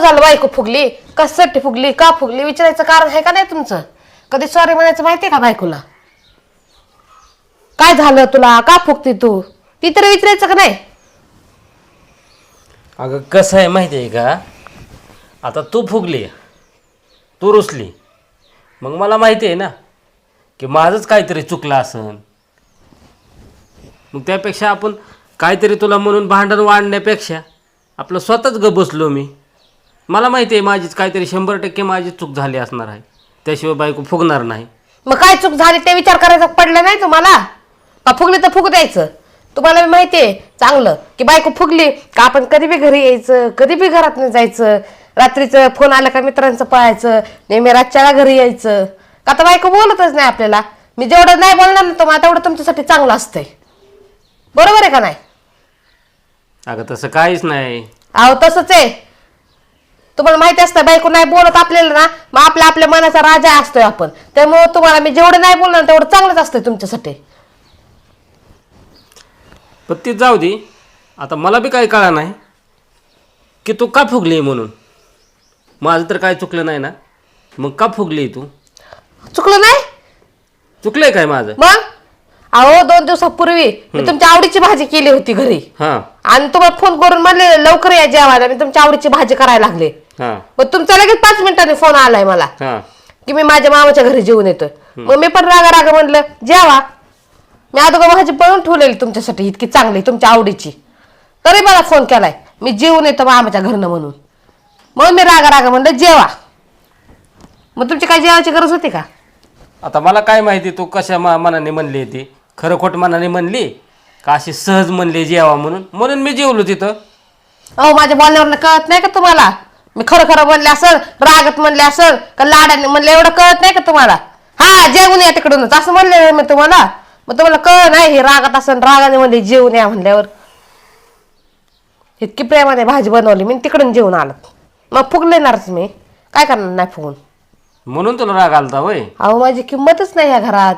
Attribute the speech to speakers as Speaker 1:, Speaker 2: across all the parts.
Speaker 1: झालं बायको फुगली? कशासाठी फुगली? का फुगली? विचारायचं कारण आहे का नाही तुमचं? कधी सॉरी म्हणायचं माहितीये का बायकोला? काय झालं तुला? का फुगती तू? ती तर विचारायचं का नाही?
Speaker 2: अगं कसं आहे माहिती आहे का? आता तू फुगली तू रुसली. मग मला माहिती आहे ना की माझंच काहीतरी चुकलं असन. मग त्यापेक्षा आपण काहीतरी तुला म्हणून भांडण वाढण्यापेक्षा आपलं स्वतःच ग बसलो मी. मला माहिती आहे माझीच काहीतरी शंभर टक्के माझी चूक झाली असणार आहे. त्याशिवाय बायको फुगणार नाही.
Speaker 1: मग काय चूक झाली ते विचार करायचा पडलं नाही तुम्हाला? का फुगली तर फुगू द्यायचं? तुम्हाला बी माहितीये चांगलं. की बायको फुगली का आपण कधी बी घरी यायचं कधी बी घरात जायचं रात्रीचं फोन आला का मित्रांचं पळायचं नेहमी रातच्याला घरी यायचं. का तर बायको बोलतच नाही आपल्याला? मी जेवढं नाही बोलणार ना तुम्हाला तेवढं तुमच्यासाठी चांगलं असतंय. बरोबर आहे का नाही?
Speaker 2: अगं तसं काहीच नाही.
Speaker 1: अहो तसंच आहे. तुम्हाला माहिती असतं बायको नाही बोलत आपल्याला ना मग आपल्या आपल्या मनाचा राजा असतोय आपण. त्यामुळे तुम्हाला मी जेवढं नाही बोलणार तेवढं चांगलंच असतंय तुमच्यासाठी
Speaker 2: पण ती जाऊ दे. आता मला बी काही कळा नाही की तू का फुगली म्हणून. माझं तर काय चुकलं नाही ना. मग का फुगली तू?
Speaker 1: चुकलं नाही?
Speaker 2: चुकलंय काय माझं?
Speaker 1: मग? अहो दोन दिवसापूर्वी मी तुमच्या आवडीची भाजी केली होती घरी.
Speaker 2: हां.
Speaker 1: आणि तुम्हाला फोन करून म्हणले लवकर या जेवायला. मी तुमच्या आवडीची भाजी करायला लागले.
Speaker 2: हां.
Speaker 1: मग तुमचा लगेच पाच मिनिटांनी फोन आलाय मला.
Speaker 2: हां.
Speaker 1: की मी माझ्या मामाच्या घरी जेवून येतोय. मग मी पण रागा रागा म्हणलं जेवा मी अगोदर भाजी पळून ठेवलेली तुमच्यासाठी इतकी चांगली तुमच्या आवडीची. तरी मला फोन केलाय मी जेवून येतो मामाच्या घरनं म्हणून. मग मी रागा रागा म्हणलं जेवा. मग तुमची काय जेवायची गरज होती का?
Speaker 2: आता मला काय माहिती तू कशा मा मनाने म्हणली ती? खरं खोट मनाने म्हणली? का अशी सहज म्हणली जेवा म्हणून? म्हणून मी जेवलो तिथं.
Speaker 1: अहो माझ्या बोलण्यावर कळत नाही का तुम्हाला? मी खरं खरं म्हणले असल रागत म्हणले असल का लाडाने म्हणले एवढं कळत नाही का तुम्हाला? हा जेवून या तिकडूनच. असं म्हणले मी तुम्हाला. मग तुम्हाला कळ नाही हे रागात असन रागाने म्हणले जेवून या म्हणल्यावर. इतकी प्रेमाने भाजी बनवली मी तिकडून जेवून आलं. मग फुगलेणारच मी. काय करणार नाही फुगून?
Speaker 2: म्हणून तुला राग आलता होय?
Speaker 1: अहो माझी किंमतच नाही या घरात.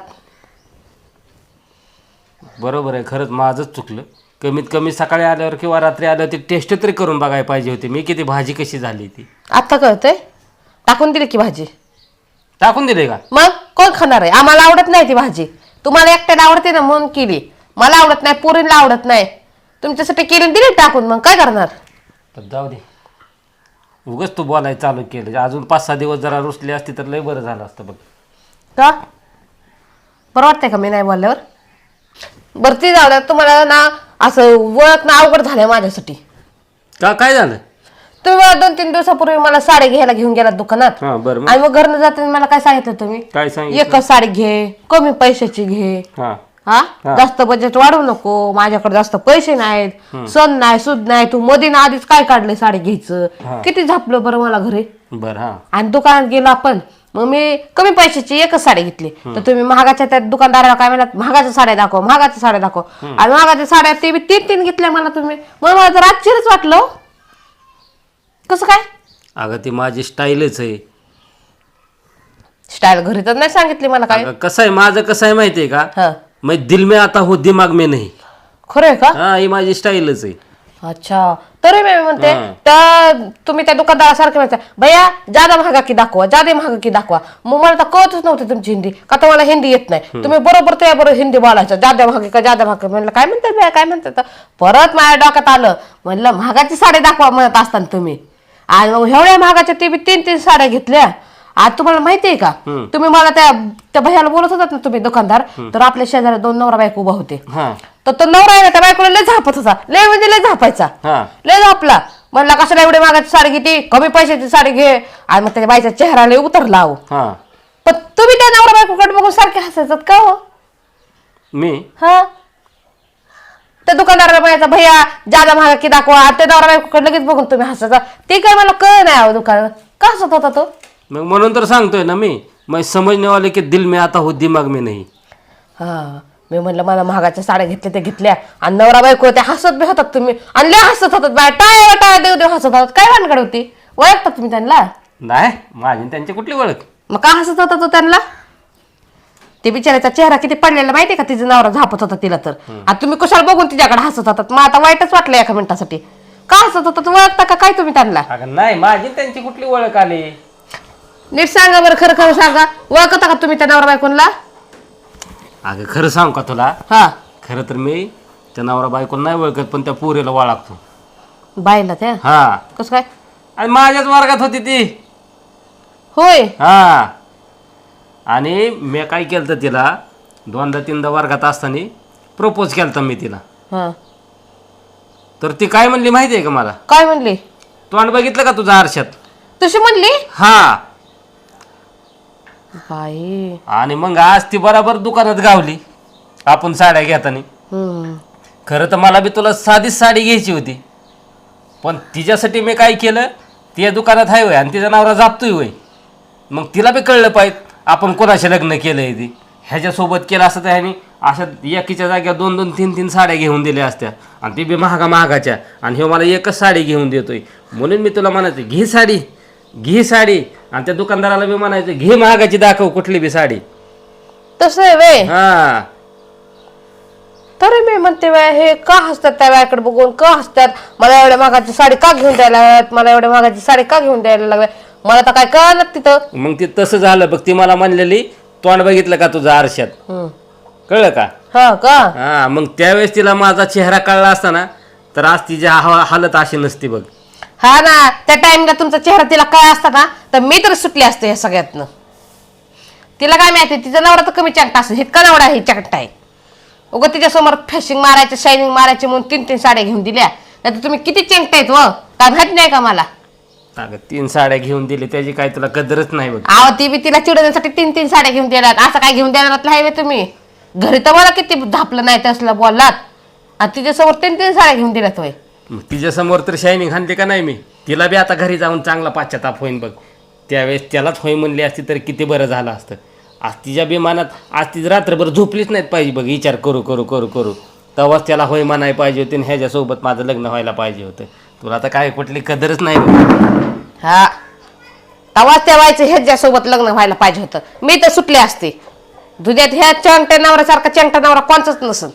Speaker 2: बरोबर आहे खरंच माझंच चुकलं. कमीत कमी सकाळी आल्यावर किंवा रात्री आल्यावर ती टेस्ट तरी करून बघायला पाहिजे होती. मी किती भाजी कशी झाली ती.
Speaker 1: आत्ता कळतंय? टाकून दिली की भाजी?
Speaker 2: टाकून दिले का?
Speaker 1: मग कोण खाणार आहे? आम्हाला आवडत नाही ती भाजी. तुम्हाला एकट्याला आवडते ना म्हणून केली. मला आवडत नाही पोरींना आवडत नाही. तुमच्यासाठी केली आणि दिली टाकून मग काय करणार?
Speaker 2: तर जाऊ दे. उगच तू बोलायला चालू केलं. अजून पाच सहा दिवस जरा रुसली असती तर लय बरं झालं असतं बघ.
Speaker 1: का? बरं वाटतंय का मी नाही बोलल्यावर? बरं ती जाऊ द्या. तुम्हाला ना असं ओळख ना अवघड झालंय माझ्यासाठी.
Speaker 2: का काय झालं?
Speaker 1: तुम्ही मला दोन तीन दिवसापूर्वी मला साडी घ्यायला घेऊन गेलात दुकानात.
Speaker 2: हां बरं मग?
Speaker 1: आणि मग घरनं जाताना मला काय सांगितलं तुम्ही?
Speaker 2: काय सांगितलं?
Speaker 1: एकच साडी घे कमी पैशाची घे.
Speaker 2: हां.
Speaker 1: हा? जास्त बजेट वाढवू नको. माझ्याकडे जास्त पैसे नाहीत. सण नाही सुद नाही. तू मधीन आधीच काय काढले साडी घ्यायचं? किती झापलं बरं मला घरी?
Speaker 2: बरं हां.
Speaker 1: आणि दुकानात गेलो आपण. मग मी कमी पैशाची एकच साडी घेतली. तर तुम्ही महागाच्या त्या दुकानदाराला काय म्हणत महागाच्या साड्या दाखव महागाच्या साड्या दाखव. आणि महागाच्या साड्या ते बी तीन तीन घेतल्या मला तुम्ही. मग मला जर आश्चर्यच वाटलं हो. कसं काय?
Speaker 2: अगं ती माझी स्टाईलच आहे.
Speaker 1: स्टाईल घरी तर नाही सांगितली मला काय.
Speaker 2: अगं कसं आहे माझं कसं आहे माहिती आहे का?
Speaker 1: हा.
Speaker 2: मैं दिल में आता हो दिमाग में नहीं.
Speaker 1: खरं आहे का?
Speaker 2: हा ही माझी स्टाईलच आहे.
Speaker 1: अच्छा तरी मी म्हणते
Speaker 2: हा.
Speaker 1: तर तुम्ही त्या दुकानदारासारखे म्हणता भैया जादा महागा की दाखवा जादा महागा की दाखवा. मग मला तर कळतच नव्हती तुमची हिंदी का तर मला हिंदी येत नाही. तुम्ही बरोबर त्या बरोबर हिंदी बोलायचं जादा महागे का जादा महागे म्हणलं काय म्हणतात भैया काय म्हणतात? परत माझ्या डोक्यात आलं. म्हणलं महागाची साडी दाखवा म्हणत असताना तुम्ही. आणि मग एवढ्या महागाच्या ते बी तीन तीन साड्या घेतल्या. आज तुम्हाला माहितीये का? तुम्ही मला त्या त्या भैयाला बोलत होतात ना तुम्ही दुकानदार तर आपल्या शेजारी दोन नवरा बायको उभा होते.
Speaker 2: हां.
Speaker 1: तर तो नवरा आहे ना त्या बायकोला लय झापत होता. लय म्हणजे लय झापायचा.
Speaker 2: हां.
Speaker 1: लय झापला. म्हणला कशाला एवढी मागाची साडी घेते? कमी पैशाची साडी घे. आणि मग त्या बाईच्या चेहरा लय उतरला अहो.
Speaker 2: हां.
Speaker 1: पण तुम्ही त्या नवरा बायकोकडे बघून सारखे हसायचं का हो
Speaker 2: मी?
Speaker 1: हा. त्या दुकानदाराला म्हणायचा भैया जादा महागा की दाखवा. आणि त्या नवरा बायकोकडे लगेच बघून तुम्ही हसायचा. ते काय मला कळ नाही अहो दुकान का हसत होता तो?
Speaker 2: मग म्हणून तर सांगतोय ना मी. मैं समजने वाले के दिल में आता हो दिमाग में नहीं.
Speaker 1: हा. मी म्हणलं मला महागाच्या साड्या घेतल्या त्या घेतल्या. आणि नवरा बायको त्या हसत बी होतात तुम्ही. आणि लय हसत होतात बाय टाळ्या टाळ्या देव देव हसत होतात. काय भानगड होती? ओळखतात तुम्ही त्यांना?
Speaker 2: नाही माझी आणि त्यांची कुठली ओळख?
Speaker 1: मग का हसत होता तो त्यांना? ते बिचाराचा चेहरा किती पडलेला माहितीये का? तिचा नवरा झापत होता तिला तर. आता तुम्ही कशाला बघून तिच्याकडे हसत होतात? मग आता वाईटच वाटलं एका मिनिटासाठी. का असत होतं? तू ओळखता का? काय तुम्ही त्यांना?
Speaker 2: अगं नाही माझी आणि त्यांची कुठली ओळख आली?
Speaker 1: नीट सांगा बरं खरं खरं सांगा. ओळखता का तुम्ही त्या नवरा बायकोनला
Speaker 2: अगं खरं सांग का तुला?
Speaker 1: हा.
Speaker 2: खरं तर मी त्या नवरा बायकोला नाही ओळखत पण त्या पोरीला ओळखतो
Speaker 1: बायला त्या?
Speaker 2: हा.
Speaker 1: कसं काय?
Speaker 2: आणि माझ्याच वर्गात होती ती.
Speaker 1: होय?
Speaker 2: हा. आणि मी काय केलं तर तिला दोनदा तीनदा वर्गात असताना प्रपोज केलं तर मी तिला.
Speaker 1: हा.
Speaker 2: तर ती काय म्हणली माहिती आहे का मला?
Speaker 1: काय म्हणली?
Speaker 2: तोंड बघितलं का तुझा आरशात?
Speaker 1: तशी म्हणली?
Speaker 2: हा.
Speaker 1: बाई.
Speaker 2: आणि मग आज ती बराबर दुकानात गावली. आपण साड्या घेताना.
Speaker 1: हम्म.
Speaker 2: खरं तर मला बी तुला साधीच साडी घ्यायची होती. पण तिच्यासाठी मी काय केलं? ती दुकानात आहे होय आणि तिचा नवरा जापतोय होय. मग तिला बी कळलं पाहिजे आपण कोणाशी लग्न केलंय ती. ह्याच्यासोबत केलं असतं तर ह्यानी अशा एकीच्या जाग्यावर दोन दोन तीन तीन साड्या घेऊन दिल्या असत्या. आणि ती बी महागा महागाच्या. आणि हे मला एकच साडी घेऊन देतोय. म्हणून मी तुला म्हणायचं घे साडी घे साडी. आणि त्या दुकानदाराला बी म्हणायचं घे महागाची दाखव कुठली बी साडी.
Speaker 1: तसं आहे वे
Speaker 2: हा.
Speaker 1: तरी मी म्हणते बाय हे का हसतात त्या बायाकडे बघून? का हसतात? मला एवढ्या मागाची साडी का घेऊन द्यायला लागल्यात? मला एवढ्या मागाची साडी का घेऊन द्यायला लागल्या मला तर काय कळलं तिथं.
Speaker 2: मग ते तसं झालं. बघ ती मला म्हणलेली तोंड बघितलं का तुझं आरशात?
Speaker 1: हम्म.
Speaker 2: कळलं का?
Speaker 1: हा का?
Speaker 2: हा मग त्यावेळेस तिला माझा चेहरा कळला असता ना तर आज तिची हा- हालत अशी नसती बघ.
Speaker 1: हा ना त्या टाइमला तुमचा चेहरा तिला काय असता ना तर मी तर सुटले असते या सगळ्यातनं. तिला काय माहिती तिचा नवरा तर कमी चंकटा असेल इतका नवरा आहे चंकटा आहे. उगं तिच्यासमोर फॅशिंग मारायचं शायनिंग मारायचे म्हणून तीन तीन साड्या घेऊन दिल्या. नाही तर तुम्ही किती चंकटा आहेत व? काय माहीत नाही का मला?
Speaker 2: अगं तीन साड्या घेऊन दिली त्याची काय तुला कदरच नाही बघ
Speaker 1: ती बी तिला चिडवण्यासाठी तीन तीन साड्या घेऊन देणार. असं काय घेऊन देणार आहे बे तुम्ही. घरी तर मला किती धापलं नाही तसलं बोललात. आणि तिच्यासमोर तीन तीन साड्या घेऊन दिल्यात होय
Speaker 2: मग तिच्यासमोर तर शायनिंग हाणते का नाही मी? तिला बी आता घरी जाऊन चांगला पाश्चाताप होईन बघ. त्यावेळेस त्यालाच होय म्हणली असती तर किती बरं झालं असतं. आज तिच्या बिमानात आज ती रात्रभर झोपलीच नाहीत पाहिजे बघ. विचार करू करू करू करू. तेव्हाच त्याला होय म्हणाय पाहिजे होते आणि ह्याच्यासोबत माझं लग्न व्हायला पाहिजे होतं. तुला आता काय कुठली कदरच नाही बघ.
Speaker 1: हा. तवाच त्या व्हायचं ह्याच्यासोबत लग्न व्हायला पाहिजे होतं. मी तर सुटले असते. दुध्यात ह्या चंगट्या नवऱ्यासारखा चंगटा नवरा कोणचाच नसन.